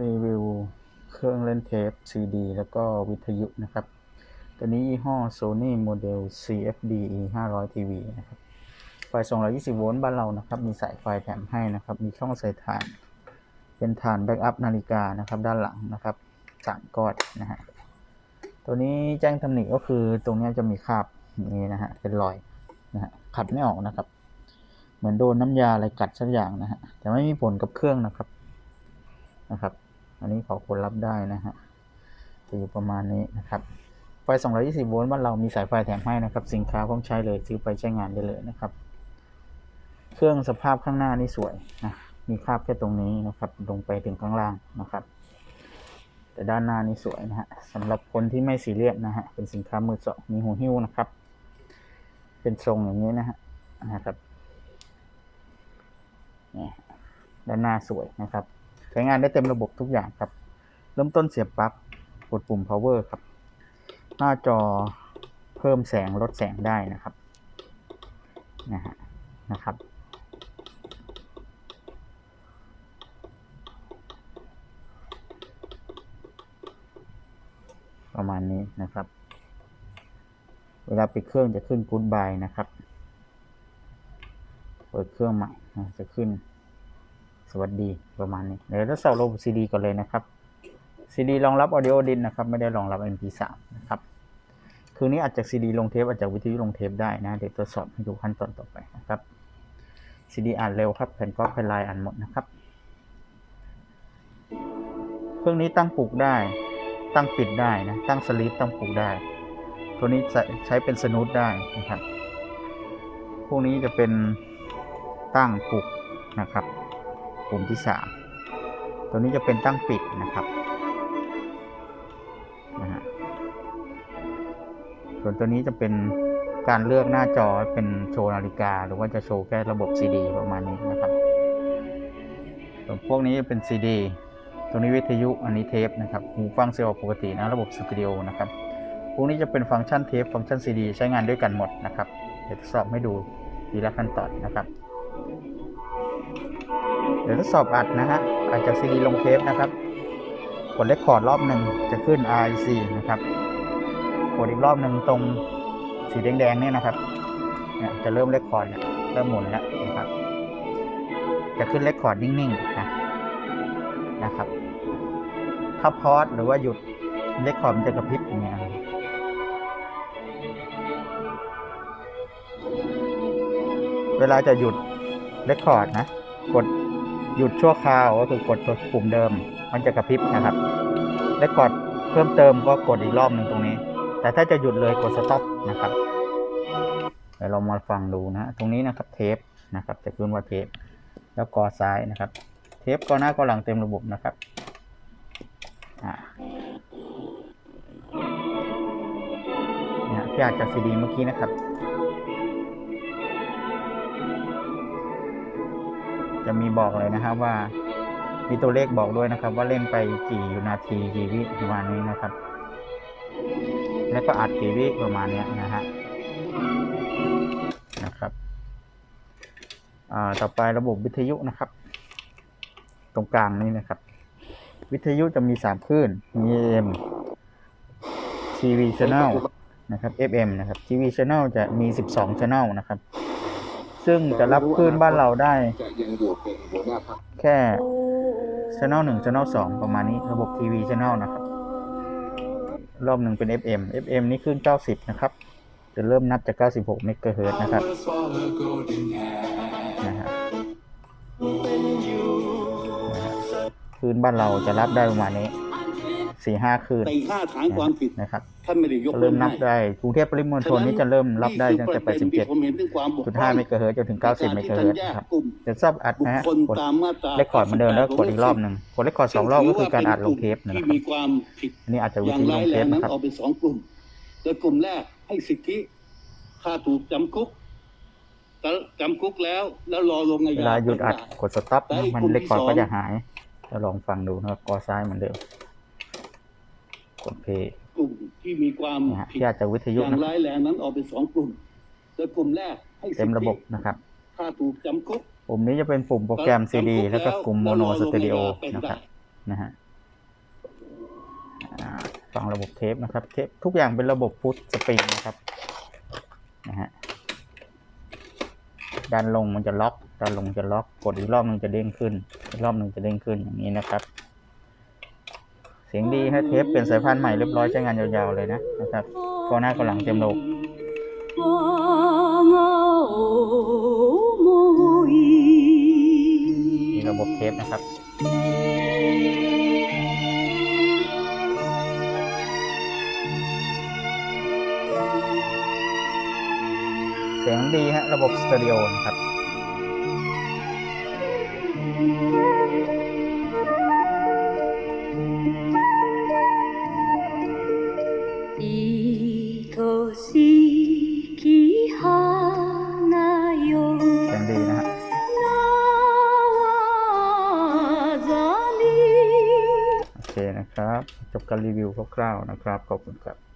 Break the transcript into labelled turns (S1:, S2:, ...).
S1: รีวิวเครื่องเล่นเทป CD แล้วก็วิทยุนะครับ ตัวนี้ยี่ห้อ Sony Model CFD E 500 TV นะครับ ไฟ 220 โวลต์บ้านเรานะครับ มีสายไฟแถมให้นะครับ มีช่องใส่ถ่าน เป็นฐานแบ็กอัพนาฬิกานะครับ ด้านหลังนะครับสามก้อนนะฮะ ตัวนี้แจ้งตำหนิก็คือตรงนี้จะมีคราบนี้นะฮะ เป็นรอยนะฮะ ขัดไม่ออกนะครับ เหมือนโดนน้ำยาอะไรกัดสักอย่างนะฮะ แต่ไม่มีผลกับเครื่องนะครับนะครับ อันนี้ขอคนรับได้นะฮะจะอยู่ประมาณนี้นะครับ ไฟ 220 โวลต์บ้านเรามีสายไฟแถมให้นะครับ สินค้าพร้อมใช้เลยซื้อไปใช้งานได้เลยนะครับ เครื่องสภาพข้างหน้านี่สวยนะมีคราบแค่ตรงนี้นะครับ ลงไปถึงข้างล่างนะครับ แต่ด้านหน้านี่สวยนะฮะสำหรับคนที่ไม่ซีเรียสนะฮะเป็นสินค้ามือสองมีหูหิ้วนะครับ เป็นทรงอย่างนี้นะฮะนะครับนี่ด้านหน้าสวยนะครับ ใช้งานได้เต็มระบบทุกอย่างครับ เริ่มต้นเสียบปลั๊กกดปุ่ม power ครับ หน้าจอเพิ่มแสงลดแสงได้นะครับนะฮะนะครับ ประมาณนี้นะครับ เวลาปิดเครื่องจะขึ้น goodbye นะครับ เปิดเครื่องใหม่จะขึ้น สวัสดีประมาณนี้เดี๋ยวทดสอบระบบ CD ก่อนเลยนะครับ CD รองรับ Audio DIN นนะครับ ไม่ได้รองรับ MP3 นะครับคืนนี้อาจจะ CD ลงเทปอาจจะวิทยุลงเทปได้นะเดี๋ยวทดสอบให้ดูขั้นตอนต่อไปนะครับ CD อ่านเร็วครับแผ่นก๊อปแผ่นลายอ่านหมดนะครับ เครื่องนี้ตั้งปลูกได้ ตั้งปิดได้นะตั้งสลิปตั้งปลูกได้ ตัวนี้ใช้เป็นสนุดได้นะครับพวกนี้จะเป็นตั้งปลูกนะครับ ปุ่มที่สามตัวนี้จะเป็นตั้งปิดนะครับนะฮะส่วนตัวนี้จะเป็นการเลือกหน้าจอเป็นโชว์นาฬิกา หรือว่าจะโชว์แค่ระบบ CD ประมาณนี้นะครับ ส่วนพวกนี้จะเป็น CD ตัวนี้วิทยุอันนี้เทปนะครับหูฟังเสียงปกตินะระบบสตูดิโอนะครับพวกนี้จะเป็นฟังก์ชันเทปฟังก์ชัน CD ใช้งานด้วยกันหมดนะครับ เดี๋ยวทดสอบให้ดูทีละขั้นตอนนะครับ เดี๋ยวทดสอบอัดนะฮะอัดจาก CD ลงเทปนะครับ กดเลคคอร์ดรอบหนึ่งจะขึ้น RIC นะครับ กดอีกรอบหนึ่งตรงสีแดงๆเนี่ยนะครับเนี่ยจะเริ่มเลคคอร์ดเนี่ยเริ่มหมุนแล้วนะครับ จะขึ้นเลคคอร์ดนิ่งๆนะนะครับ ถ้าพอสหรือว่าหยุดเลคคอร์ดมันจะกระพริบอย่างเงี้ยเวลาจะหยุดเลคคอร์ดนะ กด หยุดชั่วคราวก็คือกดตัวปุ่มเดิม มันจะกระพริบนะครับเลคคอร์ดเพิ่มเติมก็กดอีกรอบหนึ่งตรงนี้ แต่ถ้าจะหยุดเลยกดสต็อปนะครับเดี๋ยวเรามาฟังดูนะตรงนี้นะครับเทปนะครับ จะขึ้นว่าเทป แล้วกอซ้ายนะครับ เทปกอหน้ากอหลังเต็มระบบนะครับอ่าเนี่ยที่อาจจะซีดีเมื่อกี้นะครับ จะมีบอกเลยนะครับว่า มีตัวเลขบอกด้วยนะครับ ว่าเล่นไปกี่นาทีกี่วิประมาณนี้นะครับ แล้วก็อัดกี่วิประมาณนี้นะฮะนะครับต่อไประบบวิทยุนะครับ ตรงกลางนี้นะครับ วิทยุจะมีสามคลื่นมี AM TV Channel นะครับ FM นะครับ TV Channel จะมี 12 Channel นะครับ ซึ่งจะรับคลื่นบ้านเราได้
S2: จะยังอยู่เป็นหัวหน้าพรรค
S1: แค่ Channel 1 Channel 2ประมาณนี้ระบบ TV Channel นะครับ รอบหนึ่งเป็น FM FM นี่ขึ้น90 นะครับ จะเริ่มนับจาก 96 เมกะเฮิรตซ์นะครับนะฮะนะฮะคลื่นบ้านเราจะรับได้ประมาณนี้ 4-5คลื่น
S2: ในห้าฐานความผิด
S1: นะครับ
S2: ท่านไม่ได้ยก
S1: จะเริ่มนับได้กรุงเทพปริมณฑลนี่จะเริ่มรับได้ตั้งแต่
S2: ผมเห็นถึงความบกพร่อง
S1: 87.5เมกะเฮิรตซ์จนถึง 90เมกะเฮิรตซ์นะครับ
S2: กลุ่ม
S1: จะชอบอัด
S2: บุค
S1: นะฮะ
S2: คล
S1: กด
S2: ตามมาตรา
S1: เรคคอร์ดเหมือนเดิมแล้วกดอีกรอบหนึ่งกดเรคคอร์ดสองรอบก็คือการอัดลงเทปนะค
S2: ที่
S1: รับ
S2: มีความผิด
S1: อันนี้อาจจะ
S2: อ
S1: วิ
S2: ย่าง
S1: ธีล
S2: ร้าย
S1: ง
S2: แร
S1: เท
S2: ง
S1: ป
S2: นั้น
S1: นะครับ
S2: ออกเป็นสองกลุ่ม โดยกลุ่มแรกให้สิทธิถ้าถูกจำคุกแต่จำคุกแล้ว แล้วรอลงอา
S1: เว
S2: ญา
S1: ลาหยุดอัดกดสต็อป
S2: และอีก
S1: มัน
S2: กลุ่ม
S1: เรคคอร์ด
S2: ที่สอง
S1: ก็จะหายจะลองฟังดูนะครับกอซ้ายเหมือนเดิมกดเพย์
S2: กลุ่มที่มีความ
S1: นะฮะ
S2: ผิด
S1: ที่อาจจะวิท
S2: อ
S1: ยุ
S2: ย่าง
S1: นะ
S2: ร้ายแรงนั้นออกเป็นสองกลุ่มโดยกลุ่มแรกให้สิทธิ
S1: เต็มระบบนะครับ
S2: ถ้าถูกจำคุก
S1: ปุ่มนี้จะเป็นปุ่มโปรแกรม CD แล้วก็กลุ่มโมโนสเตอริโอนะครับนะฮะอ่าฟังระบบเทปนะครับเทปทุกอย่างเป็นระบบพุทสปริงนะครับนะฮะด้านลงมันจะล็อกด้านลงจะล็อกกดอีกรอบหนึงจะเด้งขึ้นอีกรอบหนึงจะเด้งขึ้นอย่างนี้นะครับเสียงดีให้เทปเปลี่ยนสายพันธุ์ใหม่เรียบร้อยใช้งานยาวๆเลยนะนะครับก่อหน้าก่อหลังเต็มโลกมีระบบเทปนะครับเสียงดีฮะระบบสเตอริโอนะครับ การรีวิวคร่าวๆนะครับ ขอบคุณครับ